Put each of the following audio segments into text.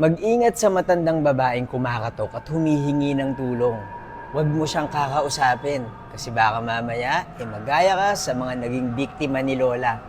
Mag-ingat sa matandang babaeng kumakatok at humihingi ng tulong. Huwag mo siyang kakausapin kasi baka mamaya eh magaya ka sa mga naging biktima ni Lola.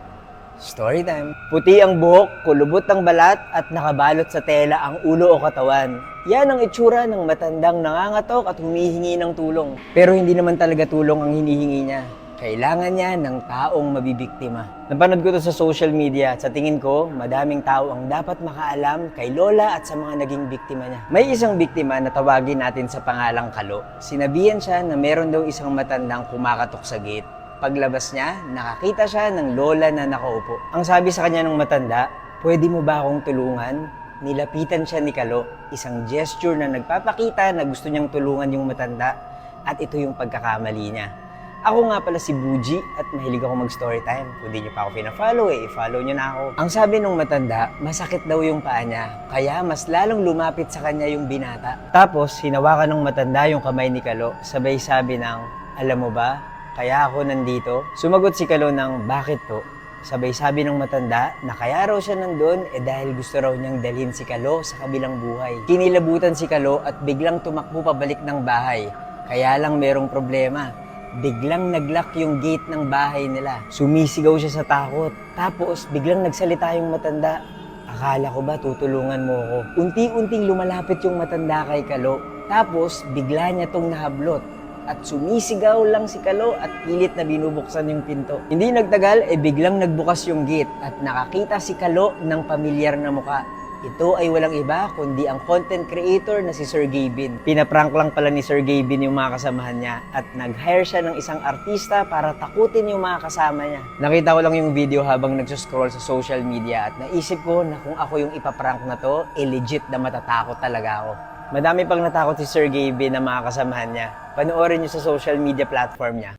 Story time. Puti ang buhok, kulubot ang balat at nakabalot sa tela ang ulo o katawan. Yan ang itsura ng matandang nangangatok at humihingi ng tulong. Pero hindi naman talaga tulong ang hinihingi niya. Kailangan niya ng taong mabibiktima. Napanood ko to sa social media at sa tingin ko, madaming tao ang dapat makaalam kay Lola at sa mga naging biktima niya. May isang biktima na tawagin natin sa pangalang Kalo. Sinabihan siya na meron daw isang matandang kumakatok sa gate. Paglabas niya, nakakita siya ng lola na nakaupo. Ang sabi sa kanya ng matanda, pwede mo ba akong tulungan? Nilapitan siya ni Kalo, isang gesture na nagpapakita na gusto niyang tulungan yung matanda at ito yung pagkakamali niya. Ako nga pala si Buji at mahilig ako mag-story time. Kung di niyo pa ako pina-follow eh, follow niyo na ako. Ang sabi nung matanda, masakit daw yung paa niya. Kaya mas lalong lumapit sa kanya yung binata. Tapos, hinawakan ng matanda yung kamay ni Kalo. Sabay sabi ng, alam mo ba, kaya ako nandito? Sumagot si Kalo ng, bakit po? Sabay sabi ng matanda na kaya raw siya nandun eh dahil gusto raw niyang dalhin si Kalo sa kabilang buhay. Kinilabutan si Kalo at biglang tumakbo pabalik ng bahay. Kaya lang merong problema biglang naglock yung gate ng bahay nila. Sumisigaw siya sa takot. Tapos, biglang nagsalita yung matanda. Akala ko ba tutulungan mo ako? Unti-unting lumalapit yung matanda kay Kalo. Tapos, bigla niya tong nahablot. At sumisigaw lang si Kalo at pilit na binubuksan yung pinto. Hindi nagtagal, eh biglang nagbukas yung gate at nakakita si Kalo ng pamilyar na muka. Ito ay walang iba kundi ang content creator na si Sir Gavin. Pinaprank lang pala ni Sir Gavin yung mga kasamahan niya at nag-hire siya ng isang artista para takutin yung mga kasama niya. Nakita ko lang yung video habang nagsuscroll sa social media at naisip ko na kung ako yung ipaprank na to, eh legit na matatakot talaga ako. Madami pang natakot si Sir Gavin na mga kasamahan niya. Panoorin niyo sa social media platform niya.